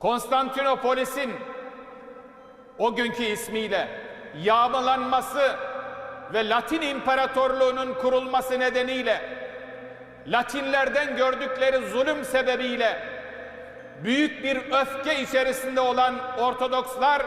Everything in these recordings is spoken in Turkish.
Konstantinopolis'in o günkü ismiyle yağmalanması ve Latin İmparatorluğu'nun kurulması nedeniyle Latinlerden gördükleri zulüm sebebiyle büyük bir öfke içerisinde olan Ortodokslar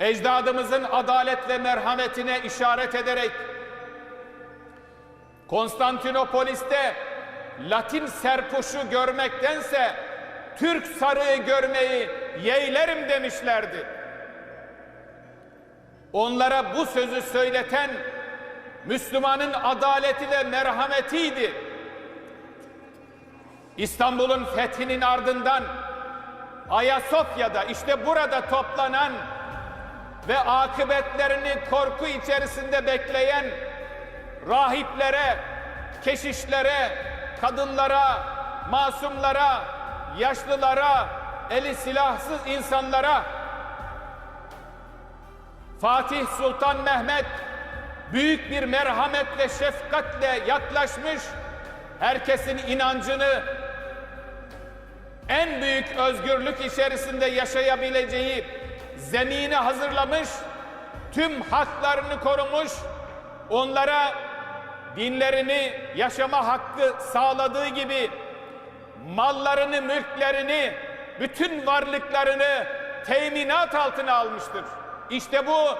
ecdadımızın adalet ve merhametine işaret ederek Konstantinopolis'te Latin serpuşu görmektense Türk sarığı görmeyi yeğlerim demişlerdi. Onlara bu sözü söyleten Müslümanın adaleti ve merhametiydi. İstanbul'un fethinin ardından Ayasofya'da işte burada toplanan ve akıbetlerini korku içerisinde bekleyen rahiplere, keşişlere, kadınlara, masumlara, yaşlılara, eli silahsız insanlara. Fatih Sultan Mehmet büyük bir merhamet ve şefkatle yaklaşmış, herkesin inancını en büyük özgürlük içerisinde yaşayabileceği zemini hazırlamış, tüm haklarını korumuş, onlara dinlerini yaşama hakkı sağladığı gibi mallarını, mülklerini, bütün varlıklarını teminat altına almıştır. İşte bu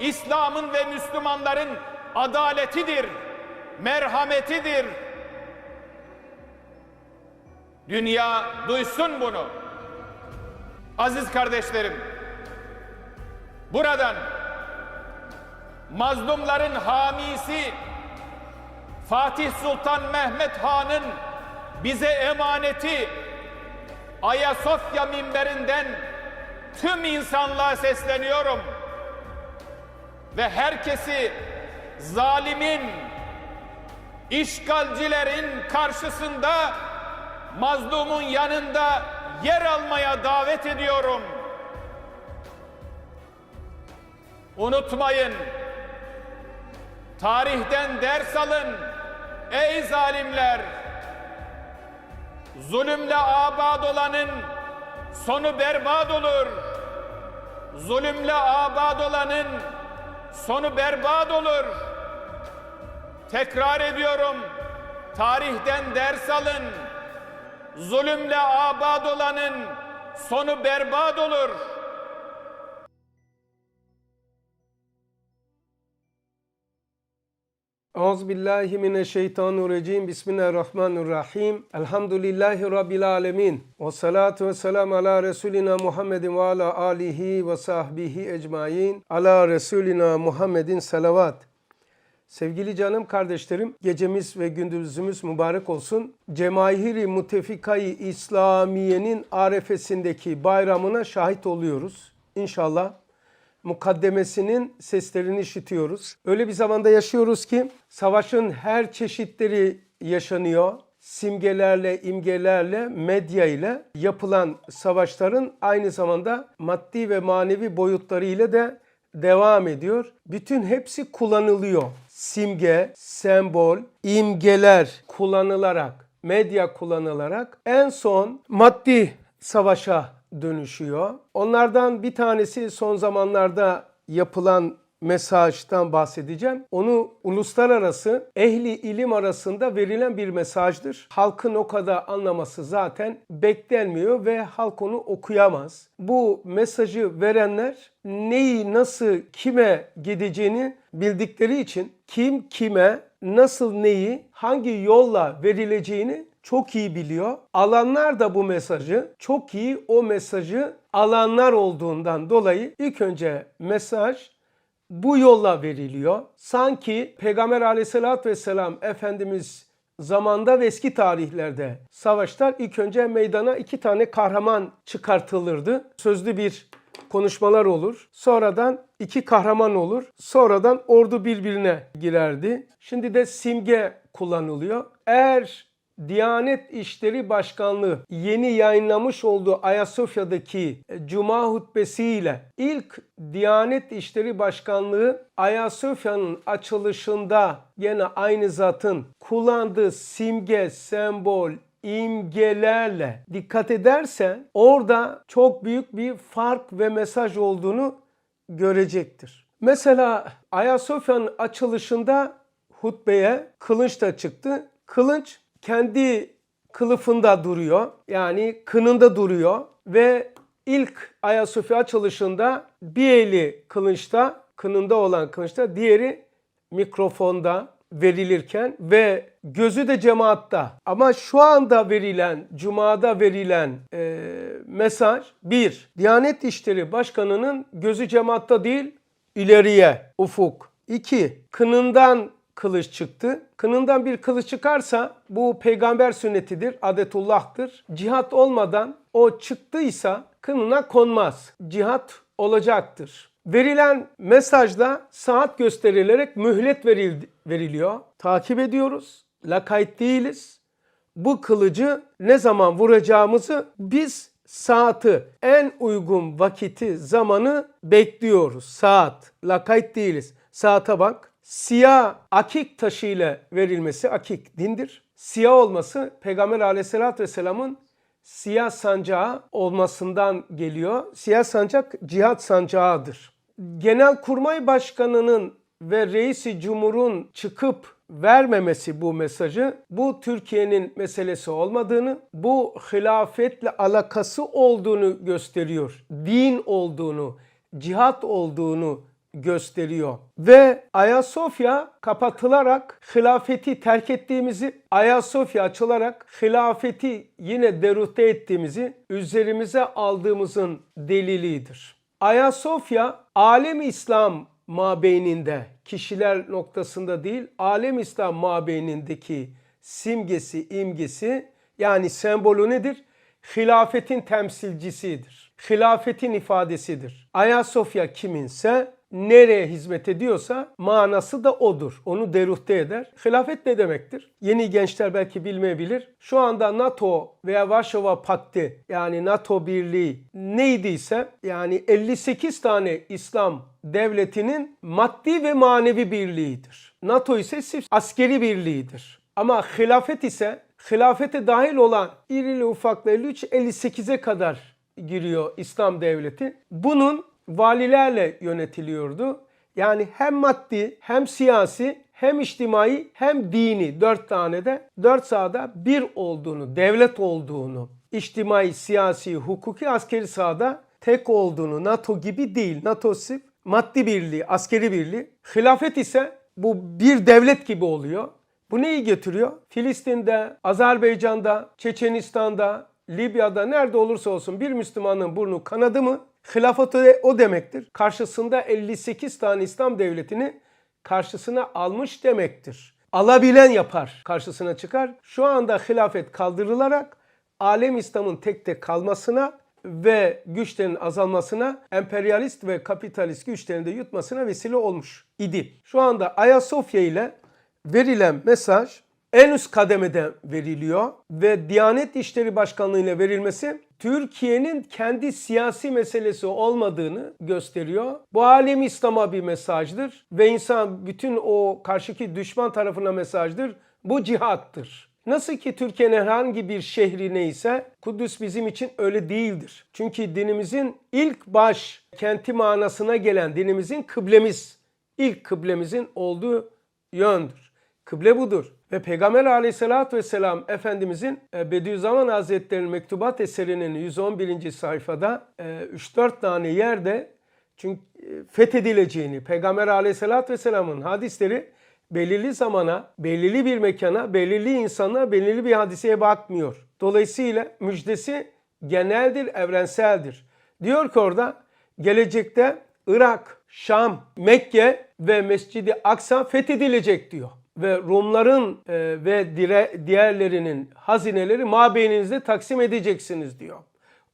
İslam'ın ve Müslümanların adaletidir, merhametidir. Dünya duysun bunu. Aziz kardeşlerim, buradan mazlumların hamisi Fatih Sultan Mehmet Han'ın bize emaneti Ayasofya minberinden tüm insanlığa sesleniyorum ve herkesi zalimin, işgalcilerin karşısında mazlumun yanında yer almaya davet ediyorum. Unutmayın, tarihten ders alın ey zalimler. Zulümle abad olanın sonu berbat olur. Zulümle abad olanın sonu berbat olur. Tekrar ediyorum. Tarihten ders alın. Zulümle abad olanın sonu berbat olur. Euzubillahimineşşeytanirracim. Bismillahirrahmanirrahim. Elhamdülillahi Rabbil alemin. Ve salatu ve selamu ala Resulina Muhammedin ve ala alihi ve sahbihi ecmain. Ala Resulina Muhammedin salavat. Sevgili canım kardeşlerim, gecemiz ve gündüzümüz mübarek olsun. Cemahiri Mutefikayı İslamiye'nin arefesindeki bayramına şahit oluyoruz. İnşallah mukaddemesinin seslerini işitiyoruz. Öyle bir zamanda yaşıyoruz ki savaşın her çeşitleri yaşanıyor. Simgelerle, imgelerle, medya ile yapılan savaşların aynı zamanda maddi ve manevi boyutları ile de devam ediyor. Bütün hepsi kullanılıyor. Simge, sembol, imgeler kullanılarak, medya kullanılarak en son maddi savaşa dönüşüyor. Onlardan bir tanesi son zamanlarda yapılan mesajdan bahsedeceğim. Onu uluslararası ehli ilim arasında verilen bir mesajdır. Halkın o kadar anlaması zaten beklenmiyor ve halk onu okuyamaz. Bu mesajı verenler neyi nasıl kime gideceğini bildikleri için kim kime nasıl neyi hangi yolla verileceğini çok iyi biliyor. Alanlar da bu mesajı çok iyi o mesajı alanlar olduğundan dolayı ilk önce mesaj bu yolla veriliyor. Sanki Peygamber aleyhissalatü vesselam Efendimiz zamanda ve eski tarihlerde savaşlar ilk önce meydana iki tane kahraman çıkartılırdı. Sözlü bir konuşmalar olur. Sonradan iki kahraman olur. Sonradan ordu birbirine girerdi. Şimdi de simge kullanılıyor. Eğer Diyanet İşleri Başkanlığı yeni yayınlamış olduğu Ayasofya'daki Cuma hutbesiyle ilk Diyanet İşleri Başkanlığı Ayasofya'nın açılışında gene aynı zatın kullandığı simge, sembol, imgelerle dikkat edersen orada çok büyük bir fark ve mesaj olduğunu görecektir. Mesela Ayasofya'nın açılışında hutbeye kılınç da çıktı. Kılınç kendi kılıfında duruyor. Yani kınında duruyor ve ilk Ayasofya açılışında bir eli kılınçta, kınında olan kılınçta, diğeri mikrofonda verilirken ve gözü de cemaatta. Ama şu anda verilen, Cuma'da verilen e, mesaj bir, Diyanet İşleri Başkanı'nın gözü cemaatta değil, ileriye, ufuk. İki, kınından kılıç çıktı. Kınından bir kılıç çıkarsa bu peygamber sünnetidir, adetullah'tır. Cihat olmadan o çıktıysa kınına konmaz. Cihat olacaktır. Verilen mesajda saat gösterilerek mühlet verildi, veriliyor. Takip ediyoruz. Lakayt değiliz. Bu kılıcı ne zaman vuracağımızı biz saati en uygun vakiti zamanı bekliyoruz. Saat. Lakayt değiliz. Saate bak. Siyah akik taşı ile verilmesi akik dindir. Siyah olması Peygamber aleyhissalatü vesselamın siyah sancağı olmasından geliyor. Siyah sancak cihat sancağıdır. Genelkurmay Başkanı'nın ve Reisi Cumhur'un çıkıp vermemesi bu mesajı, bu Türkiye'nin meselesi olmadığını, bu hilafetle alakası olduğunu gösteriyor. Din olduğunu, cihat olduğunu gösteriyor. Ve Ayasofya kapatılarak hilafeti terk ettiğimizi, Ayasofya açılarak hilafeti yine derute ettiğimizi üzerimize aldığımızın delilidir. Ayasofya alem İslam mabeyninde, kişiler noktasında değil, alem İslam mabeynindeki simgesi, imgesi yani sembolü nedir? Hilafetin temsilcisidir. Hilafetin ifadesidir. Ayasofya kiminse nereye hizmet ediyorsa manası da odur. Onu deruhte eder. Hilafet ne demektir? Yeni gençler belki bilmeyebilir. Şu anda NATO veya Varşova Paktı yani NATO Birliği neydiyse yani 58 tane İslam devletinin maddi ve manevi birliğidir. NATO ise askeri birliğidir. Ama hilafet ise hilafete dahil olan irili ufaklı 53 58'e kadar giriyor İslam devleti. Bunun valilerle yönetiliyordu. Yani hem maddi hem siyasi hem içtimai hem dini dört tane de dört sahada bir olduğunu, devlet olduğunu, içtimai, siyasi, hukuki, askeri sahada tek olduğunu, NATO gibi değil. NATO sırf maddi birliği, askeri birliği. Hilafet ise bu bir devlet gibi oluyor. Bu neyi getiriyor? Filistin'de, Azerbaycan'da, Çeçenistan'da, Libya'da nerede olursa olsun bir Müslümanın burnu kanadı mı hilafet o demektir. Karşısında 58 tane İslam devletini karşısına almış demektir. Alabilen yapar, karşısına çıkar. Şu anda hilafet kaldırılarak alem İslam'ın tek tek kalmasına ve güçlerin azalmasına, emperyalist ve kapitalist güçlerin de yutmasına vesile olmuş idi. Şu anda Ayasofya ile verilen mesaj en üst kademede veriliyor ve Diyanet İşleri Başkanlığı ile verilmesi Türkiye'nin kendi siyasi meselesi olmadığını gösteriyor. Bu alem İslam'a bir mesajdır ve insan bütün o karşıki düşman tarafına mesajdır. Bu cihattır. Nasıl ki Türkiye'nin herhangi bir şehri neyse Kudüs bizim için öyle değildir. Çünkü dinimizin ilk baş kenti manasına gelen dinimizin kıblemiz, ilk kıblemizin olduğu yöndür. Kıble budur. Ve Peygamber aleyhissalatü vesselam Efendimizin e, Bediüzzaman Hazretleri'nin mektubat eserinin 111. sayfada 3-4 tane yerde çünkü e, fethedileceğini, Peygamber aleyhissalatü vesselamın hadisleri belirli zamana, belirli bir mekana, belirli insana, belirli bir hadiseye bakmıyor. Dolayısıyla müjdesi geneldir, evrenseldir. Diyor ki orada gelecekte Irak, Şam, Mekke ve Mescidi Aksa fethedilecek diyor ve Rumların e, ve diğerlerinin hazineleri mabeyninizde taksim edeceksiniz diyor.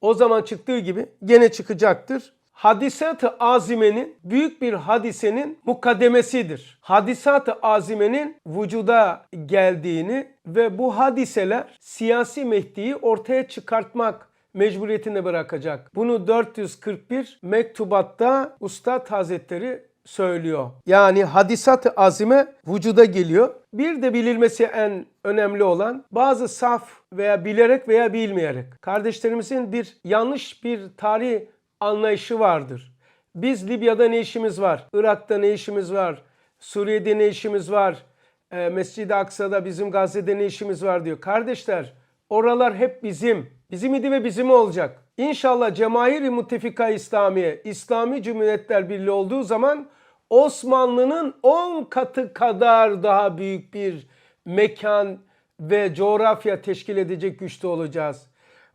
O zaman çıktığı gibi gene çıkacaktır. Hadisat-ı azimenin büyük bir hadisenin mukaddemesidir. Hadisat-ı azimenin vücuda geldiğini ve bu hadiseler siyasi Mehdi'yi ortaya çıkartmak mecburiyetinde bırakacak. Bunu 441 mektubatta Ustad Hazretleri söylüyor. Yani hadisat-ı azime vücuda geliyor. Bir de bilinmesi en önemli olan bazı saf veya bilerek veya bilmeyerek kardeşlerimizin bir yanlış bir tarih anlayışı vardır. Biz Libya'da ne işimiz var? Irak'ta ne işimiz var? Suriye'de ne işimiz var? E, Mescid-i Aksa'da bizim Gazze'de ne işimiz var diyor. Kardeşler oralar hep bizim. Bizim idi ve bizim olacak. İnşallah Cemahiri Muttefika İslamiye, İslami Cumhuriyetler Birliği olduğu zaman Osmanlı'nın 10 katı kadar daha büyük bir mekan ve coğrafya teşkil edecek güçte olacağız.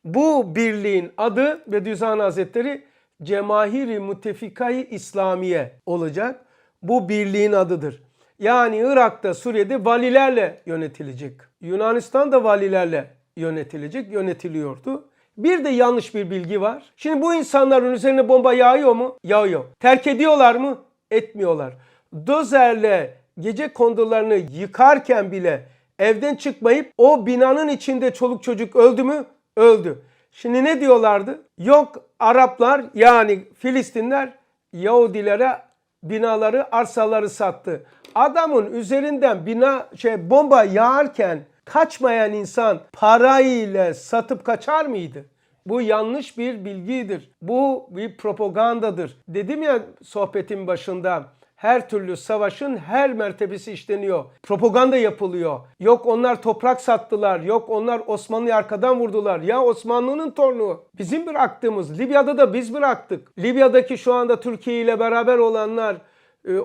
Bu birliğin adı Bediüzzaman Hazretleri Cemahiri Mutefikayı İslamiye olacak. Bu birliğin adıdır. Yani Irak'ta, Suriye'de valilerle yönetilecek. Yunanistan'da valilerle yönetilecek, yönetiliyordu. Bir de yanlış bir bilgi var. Şimdi bu insanların üzerine bomba yağıyor mu? Yağıyor. Terk ediyorlar mı? Etmiyorlar. Dozerle gece kondularını yıkarken bile evden çıkmayıp o binanın içinde çoluk çocuk öldü mü? Öldü. Şimdi ne diyorlardı? Yok Araplar yani Filistinler Yahudilere binaları, arsaları sattı. Adamın üzerinden bina şey bomba yağarken kaçmayan insan parayla satıp kaçar mıydı? Bu yanlış bir bilgidir. Bu bir propagandadır. Dedim ya sohbetin başında her türlü savaşın her mertebesi işleniyor. Propaganda yapılıyor. Yok onlar toprak sattılar. Yok onlar Osmanlı'yı arkadan vurdular. Ya Osmanlı'nın torunu. Bizim bıraktığımız. Libya'da da biz bıraktık. Libya'daki şu anda Türkiye ile beraber olanlar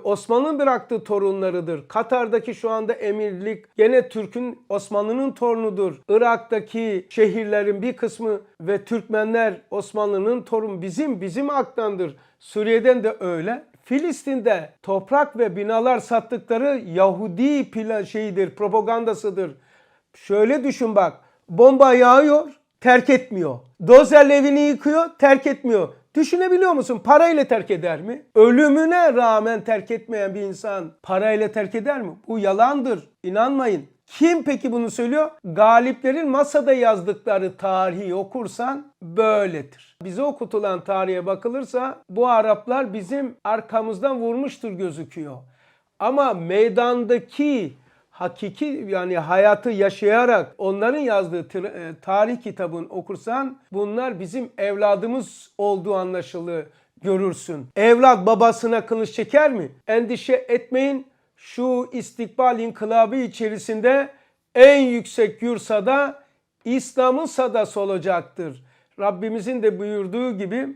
Osmanlı'nın bıraktığı torunlarıdır. Katar'daki şu anda emirlik gene Türk'ün Osmanlı'nın torunudur. Irak'taki şehirlerin bir kısmı ve Türkmenler Osmanlı'nın torun bizim bizim aktandır. Suriye'den de öyle. Filistin'de toprak ve binalar sattıkları Yahudi plan şeyidir, propagandasıdır. Şöyle düşün bak. Bomba yağıyor, terk etmiyor. Dozerle evini yıkıyor, terk etmiyor. Düşünebiliyor musun? Parayla terk eder mi? Ölümüne rağmen terk etmeyen bir insan parayla terk eder mi? Bu yalandır. İnanmayın. Kim peki bunu söylüyor? Galiplerin masada yazdıkları tarihi okursan böyledir. Bize okutulan tarihe bakılırsa bu Araplar bizim arkamızdan vurmuştur gözüküyor. Ama meydandaki hakiki yani hayatı yaşayarak onların yazdığı e, tarih kitabını okursan bunlar bizim evladımız olduğu anlaşılır görürsün. Evlat babasına kılıç çeker mi? Endişe etmeyin. Şu istikbal inkılabı içerisinde en yüksek yursada İslam'ın sadası olacaktır. Rabbimizin de buyurduğu gibi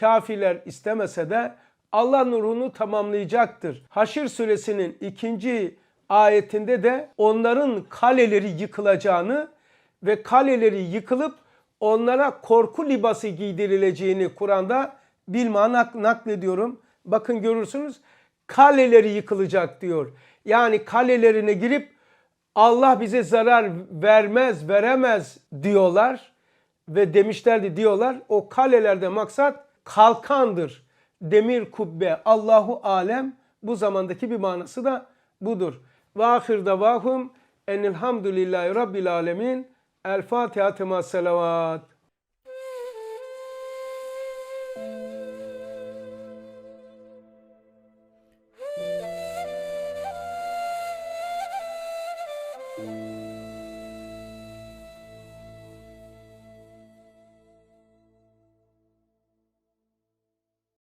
kafirler istemese de Allah nurunu tamamlayacaktır. Haşr suresinin ikinci ayetinde de onların kaleleri yıkılacağını ve kaleleri yıkılıp onlara korku libası giydirileceğini Kur'an'da bilma nak- naklediyorum. Bakın görürsünüz kaleleri yıkılacak diyor. Yani kalelerine girip Allah bize zarar vermez, veremez diyorlar ve demişlerdi diyorlar. O kalelerde maksat kalkandır. Demir kubbe, Allahu alem bu zamandaki bir manası da budur. Ve ahir davahum enilhamdülillahi rabbil alemin. El Fatiha tema selavat.